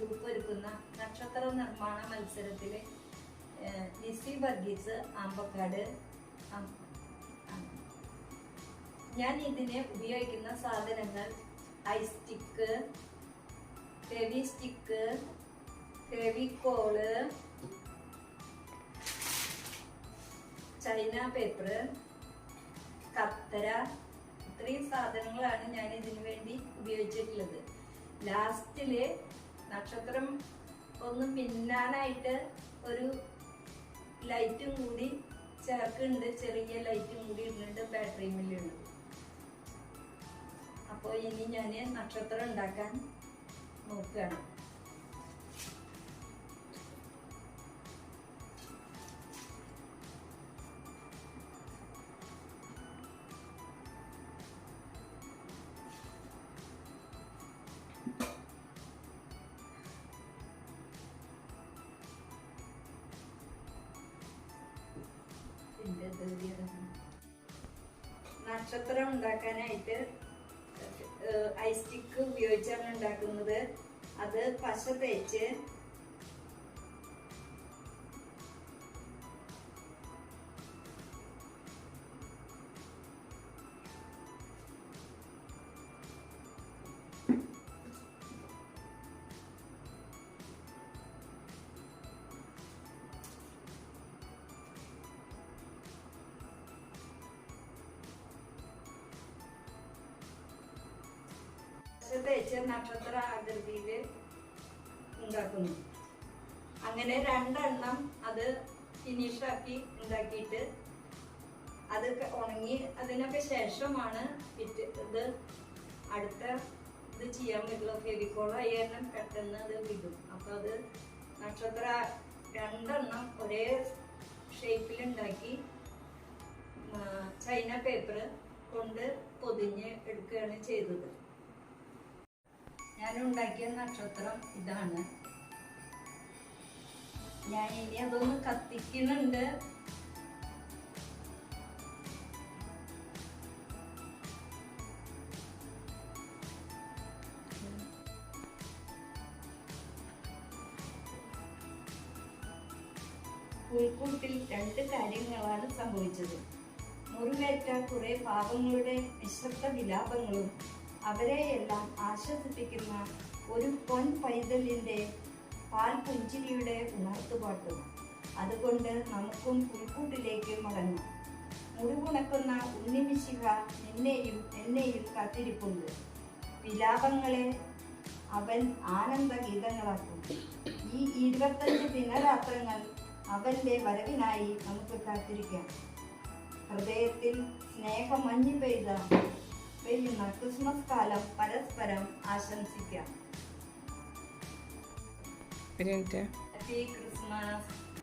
Group നക്ഷത്ര നിർമ്മാണ മത്സരത്തിൽ ലിസി വർഗീസ് ആമ്പക്കാട് ഞാൻ ഇതിനെ ഉപയോഗിക്കുന്ന സാധനങ്ങൾ ice stick Fevistick Fevicol China paper കത്തര ഇത്രയും സാധനങ്ങളാണ് ഞാൻ ഇതിനു വേണ്ടി ഉപയോഗിച്ചിട്ടുള്ളത്. ലാസ്റ്റിൽ നക്ഷത്രം ഒന്ന് മിന്നാനായിട്ട് ഒരു ലൈറ്റും കൂടി ചേർക്കുന്നുണ്ട്. ചെറിയ ലൈറ്റും കൂടി ഇടുന്നുണ്ട് ബാറ്ററി മില്ലുണ്ട് അപ്പോൾ ഇനി ഞാൻ നക്ഷത്രം ഉണ്ടാക്കാൻ നോക്കുകയാണ്. നക്ഷത്രം ഉണ്ടാക്കാനായിട്ട് ഐസ്റ്റിക്ക് സ്റ്റിക്ക് ഉപയോഗിച്ചാണ് ഉണ്ടാക്കുന്നത്. അത് പശ തേച്ച് തേച്ച് നക്ഷത്ര ആകൃതിയിൽ ഉണ്ടാക്കുന്നു. അങ്ങനെ രണ്ടെണ്ണം അത് ഫിനിഷാക്കി ഉണ്ടാക്കിയിട്ട് അത് ഉണങ്ങി അതിനൊക്കെ ശേഷമാണ് പിറ്റ് ഇത് അടുത്ത ഇത് ചെയ്യാൻ പറ്റുള്ളൂ. ഫെവിക്കോളോ അയ്യെണ്ണം പെട്ടെന്ന് അത് വിടും. അപ്പൊ അത് നക്ഷത്ര രണ്ടെണ്ണം ഒരേ ഷേപ്പിൽ ഉണ്ടാക്കി ചൈന പേപ്പർ കൊണ്ട് പൊതിഞ്ഞ് എടുക്കുകയാണ് ചെയ്തത്. ഞാൻ ഉണ്ടാക്കിയ നക്ഷത്രം ഇതാണ്. ഞാൻ ഇനി അതൊന്ന് കത്തിക്കുന്നുണ്ട്. പുൽക്കൂട്ടിൽ രണ്ട് കാര്യങ്ങളാണ് സംഭവിച്ചത്. മുറിവേറ്റ കുറെ പാവങ്ങളുടെ നിശബ്ദ വിലാപങ്ങളും അവരെയെല്ലാം ആശ്വസിപ്പിക്കുന്ന ഒരു പൊൻ പൈതലിന്റെ പാൽ പുഞ്ചിരിയുടെ ഉണർത്തുപാട്ടും. അതുകൊണ്ട് നമുക്കും പുൽക്കൂട്ടിലേക്ക് മടങ്ങാം. മുറിവുണക്കുന്ന ഉണ്ണിമിശിക നിന്നെയും എന്നെയും കാത്തിരിപ്പുണ്ട്. വിലാപങ്ങളെ അവൻ ആനന്ദ ഗീതങ്ങളാക്കും ഈ ഇരുപത്തഞ്ച് ദിനരാത്രങ്ങൾ അവന്റെ വരവിനായി നമുക്ക് കാത്തിരിക്കാം. ഹൃദയത്തിൽ സ്നേഹമഞ്ഞു പെയ്ത പെയ്യുന്ന ക്രിസ്മസ് കാലം പരസ്പരം ആശംസിക്കാം. ക്രിസ്മസ്.